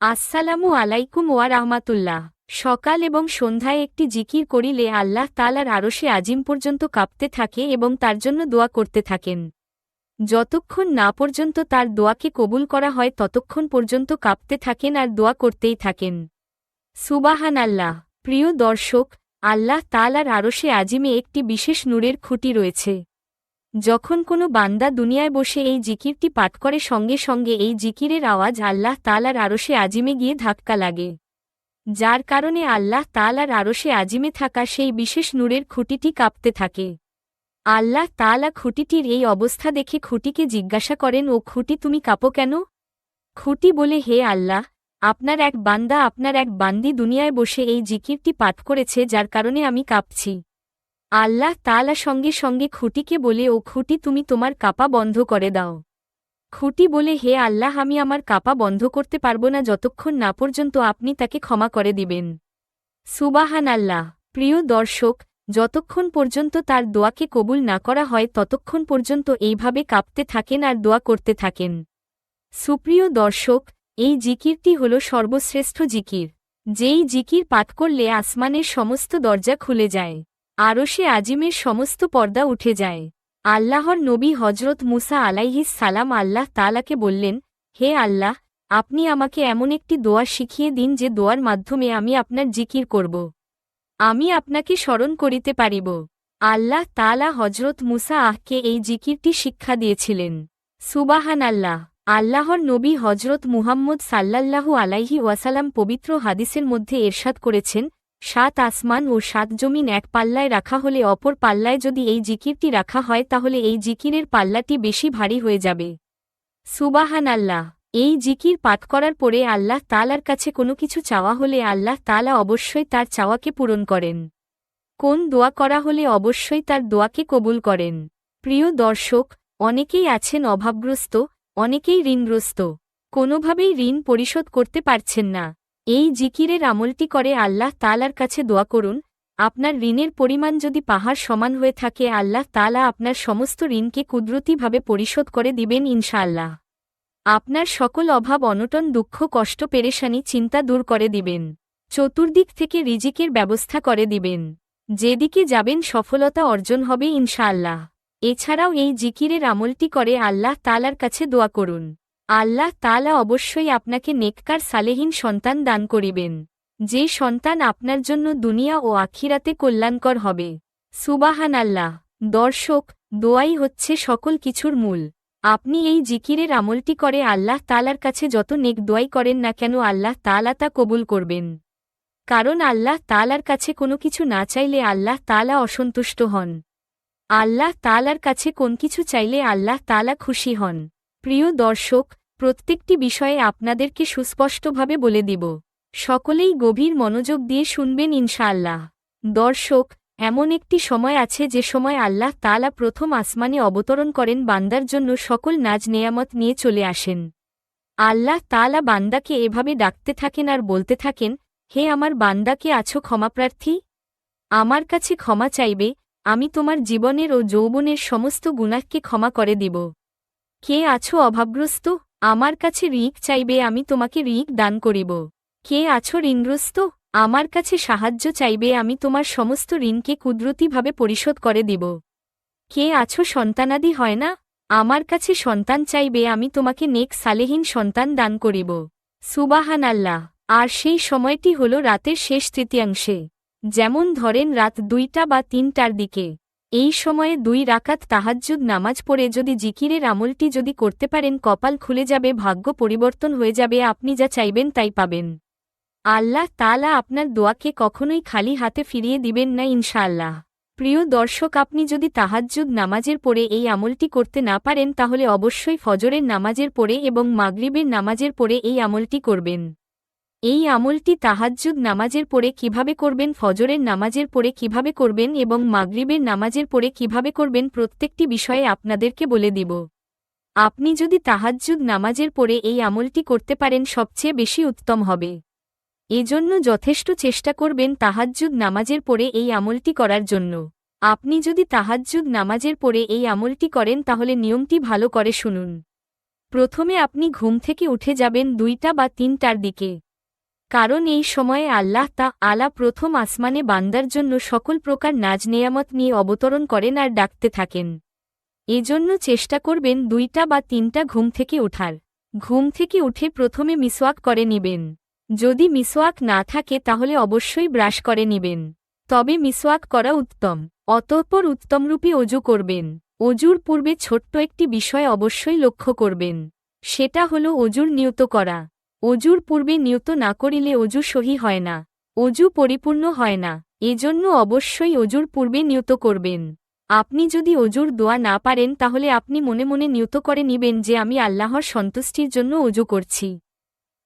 আসসালামু আলাইকুম ওয়া রাহমাতুল্লাহ। সকাল এবং সন্ধ্যায় একটি জিকির করিলে আল্লাহ তালার আরশে আজিম পর্যন্ত কাঁপতে থাকে এবং তার জন্য দোয়া করতে থাকেন। যতক্ষণ না পর্যন্ত তার দোয়াকে কবুল করা হয় ততক্ষণ পর্যন্ত কাঁপতে থাকেন আর দোয়া করতেই থাকেন। সুবাহান আল্লাহ প্রিয় দর্শক, আল্লাহ তালার আরশে আজিমে একটি বিশেষ নূরের খুঁটি রয়েছে। যখন কোনো বান্দা দুনিয়ায় বসে এই জিকিরটি পাঠ করে সঙ্গে সঙ্গে এই জিকিরের আওয়াজ আল্লাহ তালার আরশে আজিমে গিয়ে ধাক্কা লাগে। যার কারণে আল্লাহ তালার আরশে আজিমে থাকা সেই বিশেষ নূরের খুঁটিটি কাঁপতে থাকে। আল্লাহ তালা খুঁটিটির এই অবস্থা দেখে খুঁটিকে জিজ্ঞাসা করেন, ও খুঁটি, তুমি কাঁপো কেন? খুঁটি বলে, হে আল্লাহ, আপনার এক বান্দা, আপনার এক বান্দি দুনিয়ায় বসে এই জিকিরটি পাঠ করেছে, যার কারণে আমি কাঁপছি। আল্লাহ তালা সঙ্গে সঙ্গে খুঁটিকে বলে, ও খুঁটি, তুমি তোমার কাপা বন্ধ করে দাও। খুঁটি বলে, হে আল্লাহ, আমি আমার কাপা বন্ধ করতে পারব না যতক্ষণ না পর্যন্ত আপনি তাকে ক্ষমা করে দিবেন। সুবাহান আল্লাহ প্রিয় দর্শক, যতক্ষণ পর্যন্ত তার দোয়াকে কবুল না করা হয়, ততক্ষণ পর্যন্ত এইভাবে কাঁপতে থাকেন আর দোয়া করতে থাকেন। সুপ্রিয় দর্শক, এই জিকিরটি হল সর্বশ্রেষ্ঠ জিকির, যেই জিকির পাঠ করলে আসমানের সমস্ত দরজা খুলে যায়। আরও সে আজিমের সমস্ত পর্দা উঠে যায়। আল্লাহর নবী হজরত মুসা আলাইহিস সালাম আল্লাহ তালাকে বললেন, হে আল্লাহ, আপনি আমাকে এমন একটি দোয়া শিখিয়ে দিন যে দোয়ার মাধ্যমে আমি আপনার জিকির করব। আমি আপনাকে স্মরণ করিতে পারিব। আল্লাহ তালা হজরত মুসা আহকে এই জিকিরটি শিক্ষা দিয়েছিলেন। সুবাহান আল্লাহ আল্লাহর নবী হজরত মুহাম্মদ সাল্লাল্লাহু আলাইহি ওয়াসালাম পবিত্র হাদিসের মধ্যে এরশাদ করেছেন সাত আসমান ও সাত জমিন এক পাল্লায় রাখা হলে অপর পাল্লায় যদি এই জিকিরটি রাখা হয় তাহলে এই জিকিরের পাল্লাটি বেশি ভারী হয়ে যাবে। সুবাহান আল্লাহ এই জিকির পাঠ করার পরে আল্লাহ তালার কাছে কোনো কিছু চাওয়া হলে আল্লাহ তালা অবশ্যই তার চাওয়াকে পূরণ করেন। কোন দোয়া করা হলে অবশ্যই তার দোয়াকে কবুল করেন। প্রিয় দর্শক, অনেকেই আছেন অভাবগ্রস্ত, অনেকেই ঋণগ্রস্ত। কোনোভাবেই ঋণ পরিশোধ করতে পারছেন না। এই জিকিরের আমলটি করে আল্লাহ তালার কাছে দোয়া করুন, আপনার ঋণের পরিমাণ যদি পাহাড় সমান হয়ে থাকে আল্লাহ তালা আপনার সমস্ত ঋণকে কুদরতিভাবে পরিশোধ করে দিবেন ইনশাআল্লাহ। আপনার সকল অভাব, অনটন, দুঃখ, কষ্ট, পেরেশানি, চিন্তা দূর করে দিবেন। চতুর্দিক থেকে রিজিকের ব্যবস্থা করে দিবেন। যেদিকে যাবেন সফলতা অর্জন হবে ইনশাআল্লাহ। এছাড়াও এই জিকিরের আমলটি করে আল্লাহ তালার কাছে দোয়া করুন। আল্লাহ তালা অবশ্যই আপনাকে নেককার সালেহীন সন্তান দান করিবেন। যে সন্তান আপনার জন্য দুনিয়া ও আখিরাতে কল্যাণকর হবে। সুবাহান আল্লাহ দর্শক, দোয়াই হচ্ছে সকল কিছুর মূল। আপনি এই জিকিরের আমলটি করে আল্লাহ তালার কাছে যত নেক দোয়াই করেন না কেন আল্লাহ তালা তা কবুল করবেন। কারণ আল্লাহ তালার কাছে কোনো কিছু না চাইলে আল্লাহ তালা অসন্তুষ্ট হন। আল্লাহ তালার কাছে কোন কিছু চাইলে আল্লাহ তালা খুশি হন। প্রিয় দর্শক, প্রত্যেকটি বিষয়ে আপনাদেরকে সুস্পষ্টভাবে বলে দিব। সকলেই গভীর মনোযোগ দিয়ে শুনবেন ইনশাআল্লাহ। দর্শক, এমন একটি সময় আছে যে সময় আল্লাহ তালা প্রথম আসমানে অবতরণ করেন বান্দার জন্য সকল নাজ নেয়ামত নিয়ে চলে আসেন। আল্লাহ তালা বান্দাকে এভাবে ডাকতে থাকেন আর বলতে থাকেন, হে আমার বান্দাকে আছো ক্ষমাপ্রার্থী আমার কাছে ক্ষমা চাইবে, আমি তোমার জীবনের ও যৌবনের সমস্ত গুণাহকে ক্ষমা করে দিব। কে আছো অভাবগ্রস্ত আমার কাছে রিক চাইবে, আমি তোমাকে রিক দান করিব। কে আছো ঋণগ্রস্ত? আমার কাছে সাহায্য চাইবে, আমি তোমার সমস্ত ঋণকে কুদরতিভাবে পরিশোধ করে দিব। কে আছো সন্তানাদি হয় না? আমার কাছে সন্তান চাইবে, আমি তোমাকে নেক সালেহীন সন্তান দান করিব। সুবাহান আল্লাহ আর সেই সময়টি হল রাতের শেষ তৃতীয়াংশে। যেমন ধরেন রাত দুইটা বা তিনটার দিকে। এই সময়ে দুই রাকাত তাহাজ্জুদ নামাজ পড়ে যদি জিকিরের আমলটি যদি করতে পারেন, কপাল খুলে যাবে, ভাগ্য পরিবর্তন হয়ে যাবে, আপনি যা চাইবেন তাই পাবেন। আল্লাহ তালা আপনার দোয়াকে কখনোই খালি হাতে ফিরিয়ে দিবেন না ইনশাআল্লাহ। প্রিয় দর্শক, আপনি যদি তাহাজ্জুদ নামাজের পরে এই আমলটি করতে না পারেন, তাহলে অবশ্যই ফজরের নামাজের পরে এবং মাগরিবের নামাজের পরে এই আমলটি করবেন। এই আমলটি তাহাজ্জুদ নামাজের পরে কীভাবে করবেন, ফজরের নামাজের পরে কীভাবে করবেন এবং মাগরিবের নামাজের পরে কীভাবে করবেন প্রত্যেকটি বিষয়ে আপনাদেরকে বলে দিব। আপনি যদি তাহাজ্জুদ নামাজের পরে এই আমলটি করতে পারেন, সবচেয়ে বেশি উত্তম হবে। এজন্য যথেষ্ট চেষ্টা করবেন তাহাজ্জুদ নামাজের পরে এই আমলটি করার জন্য। আপনি যদি তাহাজ্জুদ নামাজের পরে এই আমলটি করেন, তাহলে নিয়মটি ভালো করে শুনুন। প্রথমে আপনি ঘুম থেকে উঠে যাবেন দুইটা বা তিনটার দিকে। কারণ এই সময়ে আল্লাহ তা আলা প্রথম আসমানে বান্দার জন্য সকল প্রকার নাজ নেয়ামত নিয়ে অবতরণ করেন আর ডাকতে থাকেন। এজন্য চেষ্টা করবেন দুইটা বা তিনটা ঘুম থেকে ওঠার ঘুম থেকে উঠে প্রথমে মিসওয়াক করে নিবেন। যদি মিসওয়াক না থাকে তাহলে অবশ্যই ব্রাশ করে নিবেন। তবে মিসওয়াক করা উত্তম। অতঃপর উত্তমরূপী অজু করবেন। অজুর পূর্বে ছোট্ট একটি বিষয় অবশ্যই লক্ষ্য করবেন। সেটা হল অজুর নিয়ত করা। অজুর পূর্বে নিয়ত না করিলে অজু সহি হয় না, অজু পরিপূর্ণ হয় না, এজন্য অবশ্যই অজুর পূর্বে নিয়ত করবেন। আপনি যদি অজুর দোয়া না পারেন, তাহলে আপনি মনে মনে নিয়ত করে নিবেন যে আমি আল্লাহর সন্তুষ্টির জন্য অজু করছি।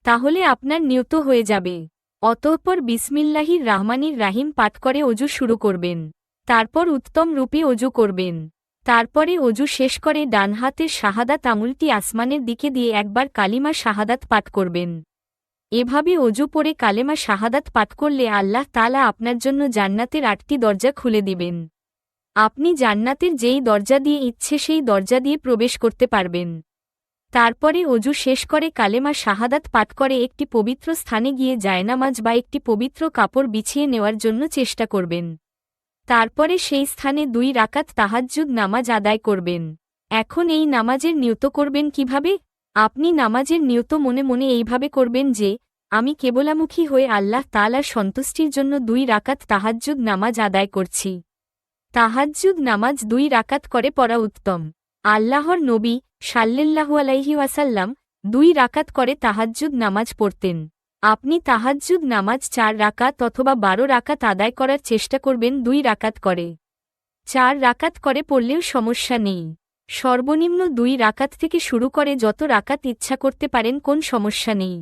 তাহলে আপনার নিয়ত হয়ে যাবে। অতঃপর বিসমিল্লাহির রাহমানির রাহিম পাঠ করে অজু শুরু করবেন। তারপর উত্তম রূপে অজু করবেন। তারপরে অজু শেষ করে ডান হাতের শাহাদাত আঙুলটি আসমানের দিকে দিয়ে একবার কালিমা শাহাদাত পাঠ করবেন। এভাবে অজু পরে কালেমা শাহাদাত পাঠ করলে আল্লাহ তালা আপনার জন্য জান্নাতের আটটি দরজা খুলে দিবেন। আপনি জান্নাতের যেই দরজা দিয়ে ইচ্ছে সেই দরজা দিয়ে প্রবেশ করতে পারবেন। তারপরে অজু শেষ করে কালেমা শাহাদাত পাঠ করে একটি পবিত্র স্থানে গিয়ে জায়নামাজ বা একটি পবিত্র কাপড় বিছিয়ে নেওয়ার জন্য চেষ্টা করবেন। তারপরে সেই স্থানে দুই রাকাত তাহাজ্জুদ নামাজ আদায় করবেন। এখন এই নামাজের নিয়ত করবেন কীভাবে? আপনি নামাজের নিয়ত মনে মনে এইভাবে করবেন যে, আমি কেবলামুখী হয়ে আল্লাহ তালার সন্তুষ্টির জন্য দুই রাকাত তাহাজ্জুদ নামাজ আদায় করছি। তাহাজ্জুদ নামাজ দুই রাকাত করে পড়া উত্তম। আল্লাহর নবী সাল্লেল্লাহু আলাইহি ওয়াসাল্লাম দুই রাকাত করে তাহাজ্জুদ নামাজ পড়তেন। আপনি তাহাজ্জুদ নামাজ চার রাকাত অথবা বারো রাকাত আদায় করার চেষ্টা করবেন, দুই রাকাত করে। চার রাকাত করে পড়লেও সমস্যা নেই। সর্বনিম্ন দুই রাকাত থেকে শুরু করে যত রাকাত ইচ্ছা করতে পারেন, কোন সমস্যা নেই।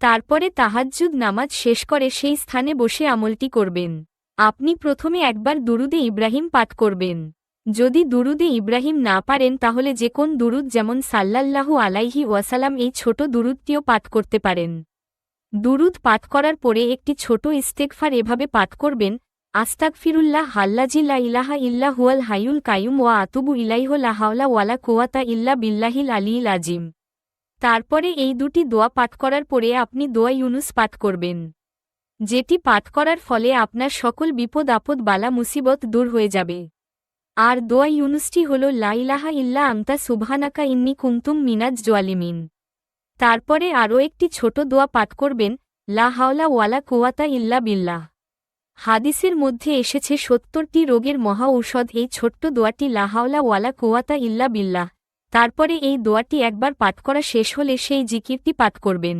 তারপরে তাহাজ্জুদ নামাজ শেষ করে সেই স্থানে বসে আমলটি করবেন। আপনি প্রথমে একবার দুরুদে ইব্রাহিম পাঠ করবেন। যদি দুরুদে ইব্রাহিম না পারেন, তাহলে যে কোন দুরুদ যেমন সাল্লাল্লাহু আলাইহি ওয়াসালাম এই ছোট দুরুদটিও পাঠ করতে পারেন। দুরুদ পাঠ করার পরে একটি ছোট ইস্তেকফার এভাবে পাঠ করবেন আস্তাকফিরুল্লাহ হাল্লাজিল্লা ইলাহা ইল্লা হুয়াল হাইউল কায়ুম ওয়া আতুবু ইলাইহ লাহাওলা ওয়ালা কুয়াতা ইল্লা বিল্লাহিল আলিল আজিম। তারপরে এই দুটি দোয়া পাঠ করার পরে আপনি দোয়া ইউনুস পাঠ করবেন। যেটি পাঠ করার ফলে আপনার সকল বিপদ আপদ বালা মুসিবত দূর হয়ে যাবে। আর দোয়া ইউনুসটি হল লাইলাহা ইল্লা আংতা সুবহানাকা ইন্নি কুমতুম মিনাজ জোয়ালিমিন। তারপরে আরও একটি ছোট দোয়া পাঠ করবেন, লা হাওলা ওয়ালা কুয়াতা ইল্লা বিল্লাহ। হাদিসের মধ্যে এসেছে সত্তরটি রোগের মহা ঔষধ, এই ছোট্ট দোয়াটি লাহাওলা ওয়ালা কুয়াতা ইল্লা বিল্লাহ। তারপরে এই দোয়াটি একবার পাঠ করা শেষ হলে সেই জিকিরটি পাঠ করবেন।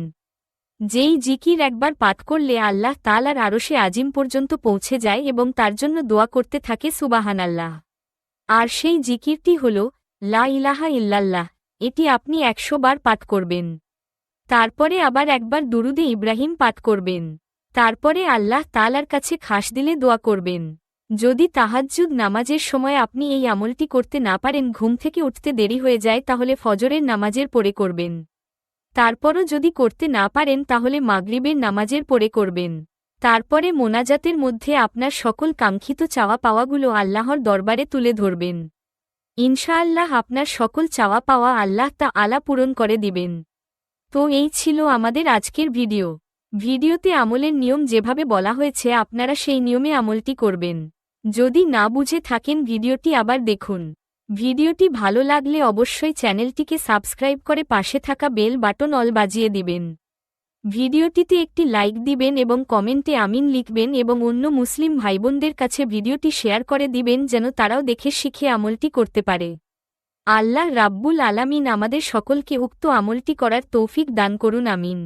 যেই জিকির একবার পাঠ করলে আল্লাহ তাল তালার আরশে আজিম পর্যন্ত পৌঁছে যায় এবং তার জন্য দোয়া করতে থাকে সুবাহান আল্লাহ আর সেই জিকিরটি হল, লা ইলাহা ইল্লাল্লাহ, এটি আপনি একশো বার পাঠ করবেন। তারপরে আবার একবার দুরুদে ইব্রাহিম পাঠ করবেন। তারপরে আল্লাহ তালার কাছে খাস দিলে দোয়া করবেন। যদি তাহাজ্জুদ নামাজের সময় আপনি এই আমলটি করতে না পারেন, ঘুম থেকে উঠতে দেরি হয়ে যায়, তাহলে ফজরের নামাজের পরে করবেন। তারপরও যদি করতে না পারেন, তাহলে মাগরিবের নামাজের পরে করবেন। তারপরে মোনাজাতের মধ্যে আপনার সকল কাঙ্ক্ষিত চাওয়া পাওয়াগুলো আল্লাহর দরবারে তুলে ধরবেন। ইনশাআল্লাহ আপনার সকল চাওয়া পাওয়া আল্লাহ তা আলা পূরণ করে দিবেন। তো এই ছিল আমাদের আজকের ভিডিও। ভিডিওতে আমলের নিয়ম যেভাবে বলা হয়েছে আপনারা সেই নিয়মে আমলটি করবেন। যদি না বুঝে থাকেন ভিডিওটি আবার দেখুন। ভিডিওটি ভালো লাগলে অবশ্যই চ্যানেলটিকে সাবস্ক্রাইব করে পাশে থাকা বেল বাটন অল বাজিয়ে দিবেন। ভিডিওটিতে একটি লাইক দিবেন এবং কমেন্টে আমিন লিখবেন এবং অন্য মুসলিম ভাইবোনদের কাছে ভিডিওটি শেয়ার করে দিবেন যেন তারাও দেখে শিখে আমলটি করতে পারে। আল্লাহ রাব্বুল আলামিন আমাদের সকলকে উক্ত আমলটি করার তৌফিক দান করুন আমিন।